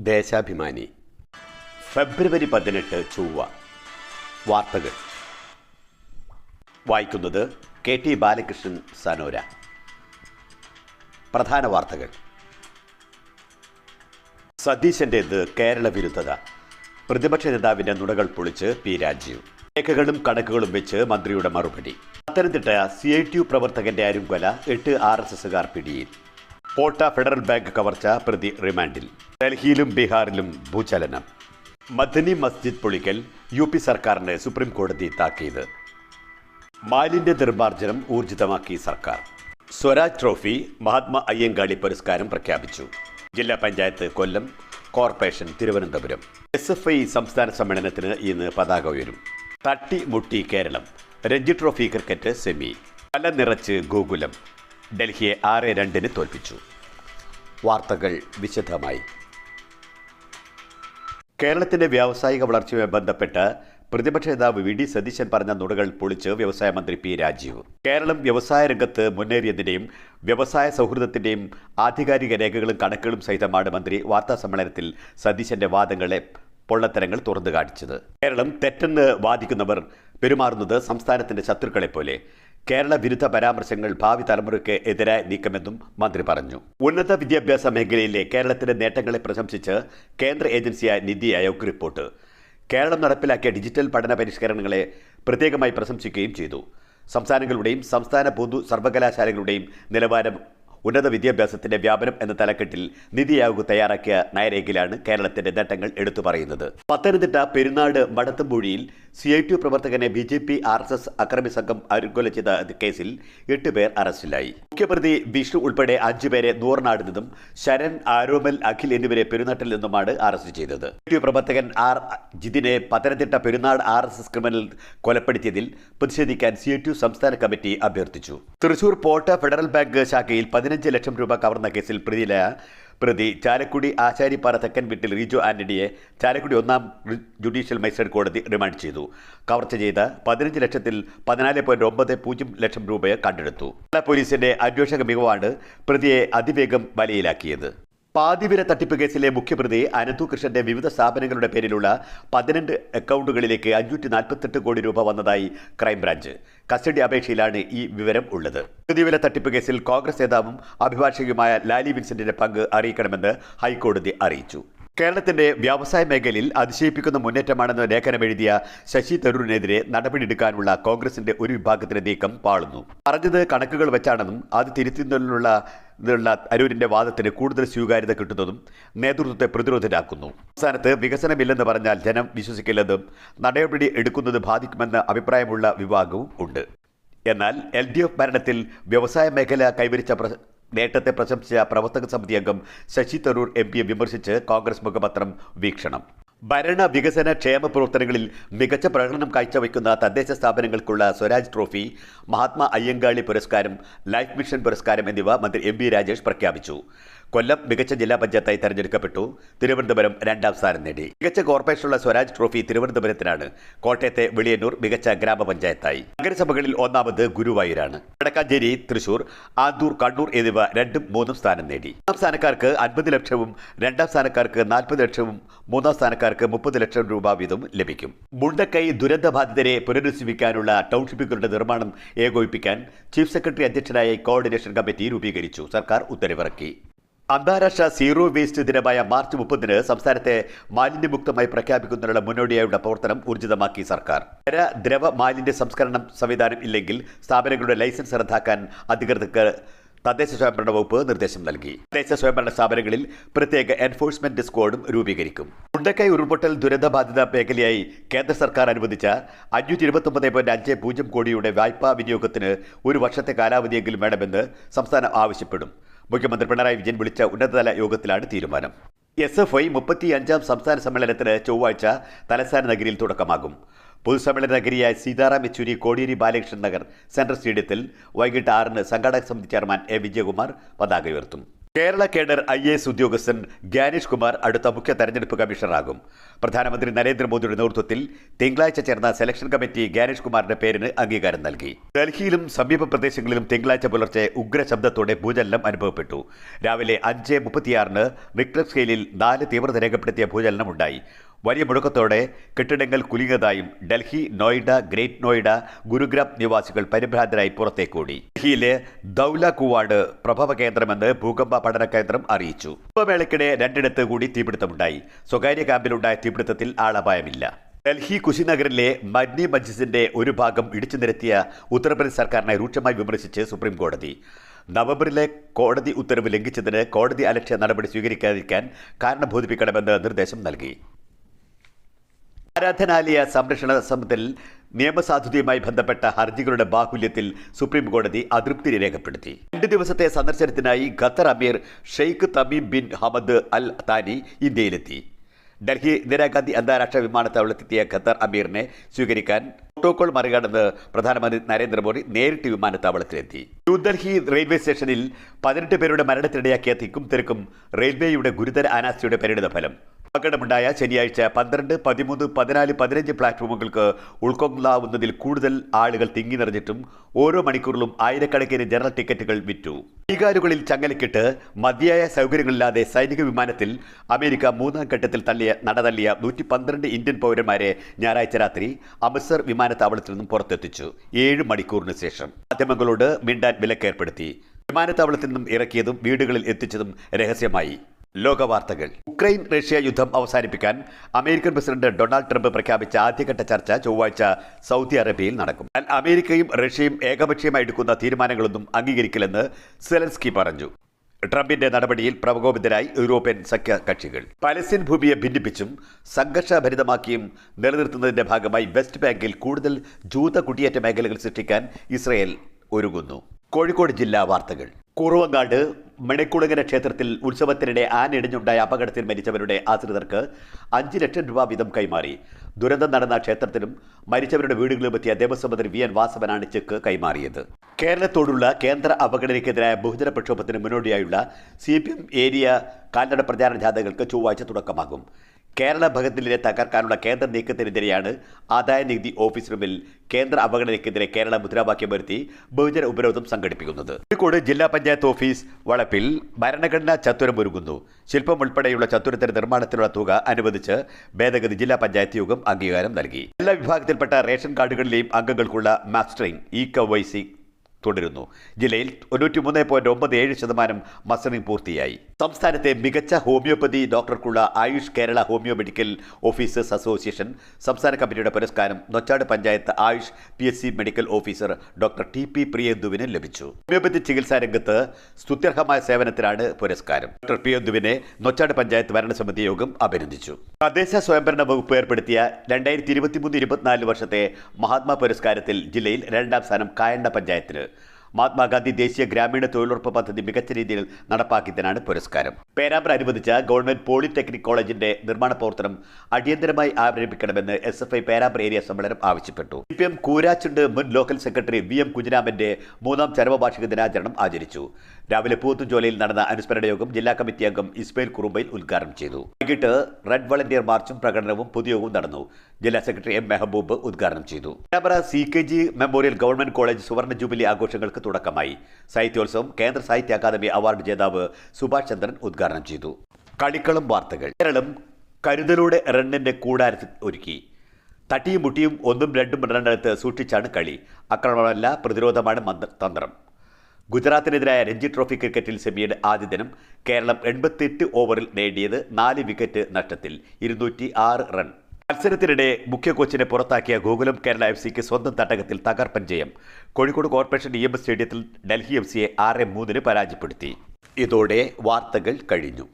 ദേശാഭിമാനി. ഫെബ്രുവരി പതിനെട്ട് ചൊവ്വ. വാർത്തകൾ. വായിക്കുന്നത് കെ ടി ബാലകൃഷ്ണൻ സനോര. പ്രധാന വാർത്തകൾ. സതീശന്റേത് കേരള വിരുദ്ധത. പ്രതിപക്ഷ നേതാവിന്റെ നുണകൾ പൊളിച്ച് പി രാജീവ്. രേഖകളും കണക്കുകളും വെച്ച് മന്ത്രിയുടെ മറുപടി. Pathanamthitta C I T U പ്രവർത്തകന്റെ അരുംകൊല എട്ട് ആർ എസ് എസുകാർ പിടിയിൽ. പോട്ട ഫെഡറൽ ബാങ്ക് കവർച്ച പ്രതി റിമാൻഡിൽ. ഡൽഹിയിലും ബീഹാറിലും ഭൂചലനം. മദനി മസ്ജിദ് പൊളിക്കൽ യു പി സർക്കാരിന് സുപ്രീം കോടതി താക്കീത്. മാലിന്യ നിർമ്മാർജനം ഊർജിതമാക്കി സർക്കാർ. സ്വരാജ് ട്രോഫി മഹാത്മാ അയ്യങ്കാളി പുരസ്കാരം പ്രഖ്യാപിച്ചു. ജില്ലാ panchayat Kollam corporation Thiruvananthapuram. S F I സംസ്ഥാന സമ്മേളനത്തിന് ഇന്ന് പതാക ഉയരും. തട്ടി മുട്ടി Keralam. Ranji trophy cricket semi. പല നിറച്ച് ഗോകുലം. ഡൽഹിയെ ആറ് രണ്ടിന് തോൽപ്പിച്ചു. വാർത്തകൾ വിശദമായി. കേരളത്തിന്റെ വ്യാവസായിക വളർച്ചയുമായി ബന്ധപ്പെട്ട് പ്രതിപക്ഷ നേതാവ് വി ഡി സതീശൻ പറഞ്ഞ നുണകൾ പൊളിച്ച് വ്യവസായ മന്ത്രി പി രാജീവ്. കേരളം വ്യവസായ രംഗത്ത് മുന്നേറിയതിന്റെയും വ്യവസായ സൗഹൃദത്തിന്റെയും ആധികാരിക രേഖകളും കണക്കുകളും സഹിതമാണ് മന്ത്രി വാർത്താ സമ്മേളനത്തിൽ സതീശന്റെ വാദങ്ങളെ പൊള്ളത്തരങ്ങൾ തുറന്നു കാണിച്ചത് കേരളം തെറ്റെന്ന് വാദിക്കുന്നവർ പെരുമാറുന്നത് സംസ്ഥാനത്തിന്റെ ശത്രുക്കളെ പോലെ കേരള വിരുദ്ധ പരാമർശങ്ങൾ ഭാവി തലമുറയ്ക്ക് എതിരായ നീക്കമെന്നും മന്ത്രി പറഞ്ഞു. ഉന്നത വിദ്യാഭ്യാസ മേഖലയിലെ കേരളത്തിന്റെ നേട്ടങ്ങളെ പ്രശംസിച്ച് കേന്ദ്ര ഏജൻസിയായ നിതി ആയോഗ് റിപ്പോർട്ട്. കേരളം നടപ്പിലാക്കിയ ഡിജിറ്റൽ പഠന പരിഷ്കരണങ്ങളെ പ്രത്യേകമായി പ്രശംസിക്കുകയും ചെയ്തു. സംസ്ഥാനങ്ങളുടെയും സംസ്ഥാന പൊതു സർവകലാശാലകളുടെയും നിലവാരം ഉന്നത വിദ്യാഭ്യാസത്തിന്റെ വ്യാപനം എന്ന തലക്കെട്ടിൽ നിതി ആയോഗ് തയ്യാറാക്കിയ നയരേഖയിലാണ് കേരളത്തിന്റെ നേട്ടങ്ങൾ എടുത്തു പറയുന്നത്. പത്തനംതിട്ട പെരുന്നാട് മടത്തുംപൂഴിയിൽ C I T പ്രവർത്തകനെ B J P R S S അക്രമി സംഘം അരുകൊല ചെയ്ത കേസിൽ എട്ട് പേർ അറസ്റ്റിലായി. മുഖ്യപ്രതി വിഷ്ണു ഉൾപ്പെടെ അഞ്ചുപേരെ നൂറിനാട് നിന്നും ശരൺ ആരോമൽ അഖിൽ എന്നിവരെ പെരുന്നാട്ടിൽ നിന്നുമാണ് അറസ്റ്റ് ചെയ്തത്. പ്രവർത്തകൻ R ജിതിനെ Pathanamthitta Perunad R S S criminal കൊലപ്പെടുത്തിയതിൽ പ്രതിഷേധിക്കാൻ സി ഐ ടി സംസ്ഥാന കമ്മിറ്റി അഭ്യർത്ഥിച്ചു. തൃശൂർ പോട്ട ഫെഡറൽ ബാങ്ക് ശാഖയിൽ പതിനഞ്ച് ലക്ഷം രൂപ കവർന്ന കേസിൽ പ്രതിയിലായ പ്രതി ചാലക്കുടി ആശാരിപ്പാറ തെക്കൻ വീട്ടിൽ റിജു ആന്റണിയെ ചാലക്കുടി ഒന്നാം ജുഡീഷ്യൽ മജിസ്ട്രേറ്റ് കോടതി റിമാൻഡ് ചെയ്തു. കവർച്ച ചെയ്ത പതിനഞ്ച് ലക്ഷത്തിൽ പതിനാല് പോയിന്റ് ഒമ്പത് പൂജ്യം ലക്ഷം രൂപയെ കണ്ടെടുത്തു. പോലീസിന്റെ അന്വേഷക മികവാണ് പ്രതിയെ അതിവേഗം വലയിലാക്കിയത് പാതിവിര തട്ടിപ്പ് കേസിലെ മുഖ്യപ്രതി അനന്തു കൃഷ്ണന്റെ വിവിധ സ്ഥാപനങ്ങളുടെ പേരിലുള്ള പതിനെട്ട് അക്കൗണ്ടുകളിലേക്ക് അഞ്ഞൂറ്റി നാൽപ്പത്തെട്ട് കോടി രൂപ വന്നതായി ക്രൈംബ്രാഞ്ച്. കസ്റ്റഡി അപേക്ഷയിലാണ് ഈ വിവരം ഉള്ളത്. പ്രതിവില തട്ടിപ്പ് കേസിൽ കോൺഗ്രസ് നേതാവും അഭിഭാഷകയുമായ ലാലി വിൻസെന്റിന്റെ പങ്ക് അറിയിക്കണമെന്ന് ഹൈക്കോടതി അറിയിച്ചു. കേരളത്തിന്റെ വ്യവസായ മേഖലയിൽ അതിശയിപ്പിക്കുന്ന മുന്നേറ്റമാണെന്ന് ലേഖനമെഴുതിയ ശശി തരൂരിനെതിരെ നടപടിയെടുക്കാനുള്ള കോൺഗ്രസിന്റെ ഒരു വിഭാഗത്തിന്റെ നീക്കം പാളുന്നു. പറഞ്ഞത് കണക്കുകൾ വെച്ചാണെന്നും അത് തിരുത്തുന്നതിനുള്ള ുള്ള അരൂരിന്റെ വാദത്തിന് കൂടുതൽ സ്വീകാര്യത കിട്ടുന്നതും നേതൃത്വത്തെ പ്രതിരോധരാക്കുന്നു. സംസ്ഥാനത്ത് വികസനമില്ലെന്ന് പറഞ്ഞാൽ ജനം വിശ്വസിക്കില്ലെന്നും നടപടി എടുക്കുന്നത് ബാധിക്കുമെന്ന അഭിപ്രായമുള്ള വിഭാഗവും ഉണ്ട്. എന്നാൽ എൽ ഡി എഫ് ഭരണത്തിൽ വ്യവസായ മേഖല കൈവരിച്ച നേട്ടത്തെ പ്രശംസിച്ച പ്രവർത്തക സമിതി അംഗം ശശി തരൂർ എം പിയെ വിമർശിച്ച് കോൺഗ്രസ് മുഖപത്രം വീക്ഷണം. ഭരണ വികസന ക്ഷേമ പ്രവർത്തനങ്ങളിൽ മികച്ച പ്രകടനം കാഴ്ചവെക്കുന്ന തദ്ദേശ സ്ഥാപനങ്ങൾക്കുള്ള സ്വരാജ് ട്രോഫി മഹാത്മാ അയ്യങ്കാളി പുരസ്കാരം ലൈഫ് മിഷൻ പുരസ്കാരം എന്നിവ മന്ത്രി എം രാജേഷ് പ്രഖ്യാപിച്ചു. കൊല്ലം മികച്ച ജില്ലാ പഞ്ചായത്തായി തെരഞ്ഞെടുക്കപ്പെട്ടു. തിരുവനന്തപുരം രണ്ടാം സ്ഥാനം നേടി. മികച്ച കോർപ്പറേഷനുള്ള സ്വരാജ് ട്രോഫി തിരുവനന്തപുരത്തിനാണ്. കോട്ടയത്തെ വെളിയന്നൂർ മികച്ച ഗ്രാമപഞ്ചായത്തായി. നഗരസഭകളിൽ ഒന്നാമത് ഗുരുവായൂരാണ്. വടക്കാഞ്ചേരി തൃശൂർ ആന്തൂർ കണ്ണൂർ എന്നിവ രണ്ടും മൂന്നും സ്ഥാനം നേടി. ഒന്നാം സ്ഥാനക്കാർക്ക് അൻപത് ലക്ഷവും രണ്ടാം സ്ഥാനക്കാർക്ക് നാൽപ്പത് ലക്ഷവും മൂന്നാം സ്ഥാനക്കാർക്ക് മുപ്പത് ലക്ഷം രൂപ വീതം ലഭിക്കും. മുണ്ടക്കൈ ദുരന്ത ബാധിതരെ പുനരധിവസിപ്പിക്കാനുള്ള ടൗൺഷിപ്പുകളുടെ നിർമ്മാണം ഏകോപിപ്പിക്കാൻ ചീഫ് സെക്രട്ടറി അധ്യക്ഷനായ കോർഡിനേഷൻ കമ്മിറ്റി രൂപീകരിച്ചു. സർക്കാർ ഉത്തരവിറക്കി. അന്താരാഷ്ട്ര സീറോ വേസ്റ്റ് ദിനമായ മാർച്ച് മുപ്പതിന് സംസ്ഥാനത്തെ മാലിന്യമുക്തമായി പ്രഖ്യാപിക്കുന്നതിനുള്ള മുന്നോടിയായുള്ള പ്രവർത്തനം ഊർജിതമാക്കി സർക്കാർ. ഖര ദ്രവ മാലിന്യ സംസ്കരണം സംവിധാനം ഇല്ലെങ്കിൽ സ്ഥാപനങ്ങളുടെ ലൈസൻസ് റദ്ദാക്കാൻ അധികൃതർക്ക് തദ്ദേശ സ്വയംഭരണ വകുപ്പ് നിർദ്ദേശം നൽകി. തദ്ദേശ സ്വയംഭരണ സ്ഥാപനങ്ങളിൽ പ്രത്യേക എൻഫോഴ്സ്മെന്റ് സ്ക്വാഡും രൂപീകരിക്കും. ഉണ്ടക്കൈ ഉരുൾപൊട്ടൽ ദുരന്തബാധിത മേഖലയായി കേന്ദ്ര സർക്കാർ അനുവദിച്ച അഞ്ഞൂറ്റി ഇരുപത്തൊമ്പത് പോയിന്റ് അഞ്ച് പൂജ്യം കോടിയുടെ വായ്പാ വിനിയോഗത്തിന് ഒരു വർഷത്തെ കാലാവധിയെങ്കിലും വേണമെന്ന് സംസ്ഥാനം ആവശ്യപ്പെടും. മുഖ്യമന്ത്രി പിണറായി വിജയൻ വിളിച്ച ഉന്നതതല യോഗത്തിലാണ് തീരുമാനം. എസ് എഫ് ഐ മുപ്പത്തിയഞ്ചാം സംസ്ഥാന സമ്മേളനത്തിന് ചൊവ്വാഴ്ച തലസ്ഥാന നഗരിയിൽ തുടക്കമാകും. പൊതുസമ്മേളന നഗരിയായ സീതാറാം യെച്ചൂരി കോടിയേരി ബാലകൃഷ്ണൻ നഗർ സെൻട്രൽ സ്റ്റേഡിയത്തിൽ വൈകിട്ട് ആറിന് സംഘാടക സമിതി ചെയർമാൻ എ. വിജയകുമാർ പതാക ഉയർത്തും. Kerala cadre I A S ഉദ്യോഗസ്ഥൻ ഗ്യാനേഷ് കുമാർ അടുത്ത മുഖ്യ തെരഞ്ഞെടുപ്പ് കമ്മീഷണറാകും. പ്രധാനമന്ത്രി നരേന്ദ്രമോദിയുടെ നേതൃത്വത്തിൽ തിങ്കളാഴ്ച ചേർന്ന സെലക്ഷൻ കമ്മിറ്റി ഗ്യാനേഷ് കുമാറിന്റെ പേരിന് അംഗീകാരം നൽകി. ഡൽഹിയിലും സമീപ പ്രദേശങ്ങളിലും തിങ്കളാഴ്ച പുലർച്ചെ ഉഗ്ര ശബ്ദത്തോടെ ഭൂചലനം അനുഭവപ്പെട്ടു. രാവിലെ അഞ്ച് മുപ്പത്തിയാറിന് റിക്ടർ സ്കെയിലിൽ നാല് തീവ്രത രേഖപ്പെടുത്തിയ ഭൂചലനം ഉണ്ടായി വലിയ മുഴക്കത്തോടെ കെട്ടിടങ്ങൾ കുലുങ്ങിയതായും ഡൽഹി നോയിഡ ഗ്രേറ്റ് നോയിഡ ഗുരുഗ്രാം നിവാസികൾ പരിഭ്രാന്തരായി പുറത്തേക്കോടി. ഡൽഹിയിലെ ദൌല കുവാഡ് പ്രഭവ കേന്ദ്രമെന്ന് ഭൂകമ്പ പഠന കേന്ദ്രം അറിയിച്ചു. കുംഭമേളയ്ക്കിടെ രണ്ടിടത്ത് കൂടി തീപിടുത്തമുണ്ടായി. സ്വകാര്യ ക്യാമ്പിലുണ്ടായ തീപിടുത്തത്തിൽ ആളപായമില്ല. ഡൽഹി കുശിനഗറിലെ മഡ്നി മജിസിന്റെ ഒരു ഭാഗം ഇടിച്ചു നിരത്തിയ ഉത്തർപ്രദേശ് സർക്കാരിനെ രൂക്ഷമായി വിമർശിച്ച് സുപ്രീം കോടതി. നവംബറിലെ കോടതി ഉത്തരവ് ലംഘിച്ചതിന് കോടതി അലക്ഷ്യ നടപടി സ്വീകരിക്കാതിരിക്കാൻ കാരണം ബോധിപ്പിക്കണമെന്ന് നിർദ്ദേശം നൽകി. ആരാധനാലയ സംരക്ഷണ സമിതിൽ നിയമസാധുതയുമായി ബന്ധപ്പെട്ട ഹർജികളുടെ ബാഹുല്യത്തിൽ സുപ്രീം കോടതി അതൃപ്തി രേഖപ്പെടുത്തി. രണ്ട് ദിവസത്തെ സന്ദർശനത്തിനായി ഖത്തർ അമീർ Sheikh Tamim bin Hamad Al Thani ഇന്ത്യയിലെത്തി. Delhi Indira Gandhi അന്താരാഷ്ട്ര വിമാനത്താവളത്തെത്തിയ ഖത്തർ അമീറിനെ സ്വീകരിക്കാൻ പ്രോട്ടോകോൾ മറികടന്ന് പ്രധാനമന്ത്രി നരേന്ദ്രമോദി നേരിട്ട് വിമാനത്താവളത്തിലെത്തി. ന്യൂഡൽഹി റെയിൽവേ സ്റ്റേഷനിൽ പതിനെട്ട് പേരുടെ മരണത്തിനിടയാക്കിയ തിക്കും തിരക്കും റെയിൽവേയുടെ ഗുരുതര അനാസ്ഥയുടെ പരിണിത ഫലം അപകടമുണ്ടായ ശനിയാഴ്ച പന്ത്രണ്ട് പതിമൂന്ന് പതിനാല് പതിനഞ്ച് പ്ലാറ്റ്ഫോമുകൾക്ക് ഉൾക്കൊള്ളാവുന്നതിൽ കൂടുതൽ ആളുകൾ തിങ്ങി നിറഞ്ഞിട്ടും ഓരോ മണിക്കൂറിലും ആയിരക്കണക്കിന് ജനറൽ ടിക്കറ്റുകൾ വിറ്റു. കൈകാലുകളിൽ ചങ്ങലക്കിട്ട് മതിയായ സൗകര്യങ്ങളില്ലാതെ സൈനിക വിമാനത്തിൽ അമേരിക്ക മൂന്നാം ഘട്ടത്തിൽ തള്ളിയ നടതള്ളിയ നൂറ്റി പന്ത്രണ്ട് ഇന്ത്യൻ പൗരന്മാരെ ഞായറാഴ്ച രാത്രി അമൃത്സർ വിമാനത്താവളത്തിൽ നിന്നും പുറത്തെത്തിച്ചു. ഏഴ് മണിക്കൂറിന് ശേഷം മാധ്യമങ്ങളോട് മിണ്ടാൻ വിലക്കേർപ്പെടുത്തി. വിമാനത്താവളത്തിൽ നിന്നും ഇറക്കിയതും വീടുകളിൽ എത്തിച്ചതും രഹസ്യമായി. ലോകവാർത്തകൾ. ഉക്രൈൻ റഷ്യ യുദ്ധം അവസാനിപ്പിക്കാൻ അമേരിക്കൻ പ്രസിഡന്റ് ഡൊണാൾഡ് ട്രംപ് പ്രഖ്യാപിച്ച ആദ്യഘട്ട ചർച്ച ചൊവ്വാഴ്ച സൗദി അറേബ്യയിൽ നടക്കും. അമേരിക്കയും റഷ്യയും ഏകപക്ഷീയമായി എടുക്കുന്ന തീരുമാനങ്ങളൊന്നും അംഗീകരിക്കില്ലെന്ന് സെലൻസ്കി പറഞ്ഞു. ട്രംപിന്റെ നടപടിയിൽ പ്രകോപിതരായി യൂറോപ്യൻ സഖ്യ കക്ഷികൾ പലസ്തീൻ ഭൂമിയെ ഭിന്നിപ്പിച്ചും സംഘർഷഭരിതമാക്കിയും നിലനിർത്തുന്നതിന്റെ ഭാഗമായി വെസ്റ്റ് ബാങ്കിൽ കൂടുതൽ ജൂത കുടിയേറ്റ മേഖലകൾ സൃഷ്ടിക്കാൻ ഇസ്രയേൽ ഒരുങ്ങുന്നു. കോഴിക്കോട് ജില്ലാ വാർത്തകൾ. കുറവങ്ങാട് മണിക്കുളങ്ങര ക്ഷേത്രത്തിൽ ഉത്സവത്തിനിടെ ആനിടിഞ്ഞുണ്ടായ അപകടത്തിൽ മരിച്ചവരുടെ ആശ്രിതർക്ക് അഞ്ച് ലക്ഷം രൂപ വീതം കൈമാറി. ദുരന്തം നടന്ന ക്ഷേത്രത്തിലും മരിച്ചവരുടെ വീടുകളിലും എത്തിയ ദേവസ്വം മന്ത്രി വി എൻ വാസവനാണ് ചെക്ക് കൈമാറിയത്. കേരളത്തോടുള്ള കേന്ദ്ര അവഗണനയ്ക്കെതിരായ ബഹുജന പ്രക്ഷോഭത്തിന് മുന്നോടിയായുള്ള സി ഏരിയ കാൽനട പ്രചാരണ ജാഥകൾക്ക് ചൊവ്വാഴ്ച തുടക്കമാകും. കേരള ഭഗത്തിലെ തകർക്കാനുള്ള കേന്ദ്ര നീക്കത്തിനെതിരെയാണ് ആദായ നികുതി ഓഫീസ് റൂമിൽ കേന്ദ്ര അവഗണനയ്ക്കെതിരെ കേരള മുദ്രാവാക്യം വരുത്തി ബഹുജന ഉപരോധം സംഘടിപ്പിക്കുന്നത്. കോഴിക്കോട് ജില്ലാ പഞ്ചായത്ത് ഓഫീസ് വളപ്പിൽ ഭരണഘടനാ ചത്തുരം ഒരുങ്ങുന്നു. ശില്പം ഉൾപ്പെടെയുള്ള ചത്തുരത്തിന്റെ നിർമ്മാണത്തിനുള്ള തുക അനുവദിച്ച് ഭേദഗതി ജില്ലാ പഞ്ചായത്ത് യോഗം അംഗീകാരം നൽകി. എല്ലാ വിഭാഗത്തിൽപ്പെട്ട റേഷൻ കാർഡുകളിലെയും അംഗങ്ങൾക്കുള്ള മാസ്റ്ററിംഗ് ഇ കൈസി തുടരുന്നു. ജില്ലയിൽ തൊണ്ണൂറ്റി മൂന്ന് പോയിന്റ് ഒമ്പത് ഏഴ് ശതമാനം മസ്റ്ററിംഗ് പൂർത്തിയായി. സംസ്ഥാനത്തെ മികച്ച homoeopathy ഡോക്ടർക്കുള്ള Ayush Kerala homeo medical officers association സംസ്ഥാന കമ്മിറ്റിയുടെ പുരസ്കാരം Nochad panchayat Ayush P S C medical officer doctor T P പ്രിയന്ദുവിന് ലഭിച്ചു. ഹോമിയോപ്പതി ചികിത്സാ രംഗത്ത് സ്തുത്യർഹമായ സേവനത്തിനാണ് പുരസ്കാരം. ഡോക്ടർ പ്രിയന്ദുവിനെ നൊച്ചാട് പഞ്ചായത്ത് ഭരണസമിതി യോഗം അഭിനന്ദിച്ചു. തദ്ദേശ സ്വയംഭരണ വകുപ്പ് ഏർപ്പെടുത്തിയ രണ്ടായിരത്തി ഇരുപത്തിമൂന്ന് ഇരുപത്തിനാല് വർഷത്തെ മഹാത്മാ പുരസ്കാരത്തിൽ ജില്ലയിൽ രണ്ടാം സ്ഥാനം കായണ്ണ പഞ്ചായത്തിന് മഹാത്മാഗാന്ധി ദേശീയ ഗ്രാമീണ തൊഴിലുറപ്പ് പദ്ധതി മികച്ച രീതിയിൽ നടപ്പാക്കിയതിനാണ് പുരസ്കാരം. പേരാമ്പ്ര അനുവദിച്ച ഗവൺമെന്റ് പോളിടെക്നിക് കോളേജിന്റെ നിർമ്മാണ പ്രവർത്തനം അടിയന്തരമായി ആരംഭിക്കണമെന്ന് S F I Perambra area സമ്മേളനം ആവശ്യപ്പെട്ടു. സി പി എം കൂരാച്ചുണ്ട് മുൻ ലോക്കൽ സെക്രട്ടറി വി എം കുഞ്ഞിരാമന്റെ മൂന്നാം ചരമവാർഷിക ദിനാചരണം ആചരിച്ചു. രാവിലെ പൂത്തുജോലയിൽ നടന്ന അനുസ്മരണ യോഗം ജില്ലാ കമ്മിറ്റി അംഗം ഇസ്മയിൽ കുറുമ്പയിൽ ഉദ്ഘാടനം ചെയ്തു. വൈകിട്ട് റെഡ് വളണ്ടിയർ മാർച്ചും പ്രകടനവും പൊതുയോഗവും നടന്നു. ജില്ലാ സെക്രട്ടറി എം മെഹബൂബ് ഉദ്ഘാടനം ചെയ്തു. Perambra C K G memorial government college സുവർണ ജൂബിലി ആഘോഷങ്ങൾക്ക് തുടക്കമായി. സാഹിത്യോത്സവം കേന്ദ്ര സാഹിത്യ അക്കാദമി അവാർഡ് ജേതാവ് സുഭാഷ് ചന്ദ്രൻ ഉദ്ഘാടനം ചെയ്തു. കളിക്കളം വാർത്തകൾ. കേരളം കരുതലോടെ റണ്ണിന്റെ കൂടാരത്തിൽ ഒരുക്കി. തട്ടിയും മുട്ടിയും ഒന്നും രണ്ടും റണ്ണെടുത്ത് സൂക്ഷിച്ചാണ് കളി. ആക്രമണമല്ല പ്രതിരോധമാണ് തന്ത്രം. ഗുജറാത്തിനെതിരായ രഞ്ജി ട്രോഫി ക്രിക്കറ്റിൽ സെമിയുടെ ആദ്യ ദിനം കേരളം എൺപത്തിയെട്ട് ഓവറിൽ നേടിയത് നാല് വിക്കറ്റ് നഷ്ടത്തിൽ. ഇരുന്നൂറ്റി ആറ് റൺ. മത്സരത്തിനിടെ മുഖ്യ കോച്ചിനെ പുറത്താക്കിയ ഗോകുലം കേരള എഫ് സിക്ക് സ്വന്തം തട്ടകത്തിൽ തകർപ്പൻ ജയം. Kozhikode corporation E M S സ്റ്റേഡിയത്തിൽ ഡൽഹി എഫ് സിയെ ആറ് മൂന്നിന് പരാജയപ്പെടുത്തി. ഇതോടെ വാർത്തകൾ കഴിഞ്ഞു.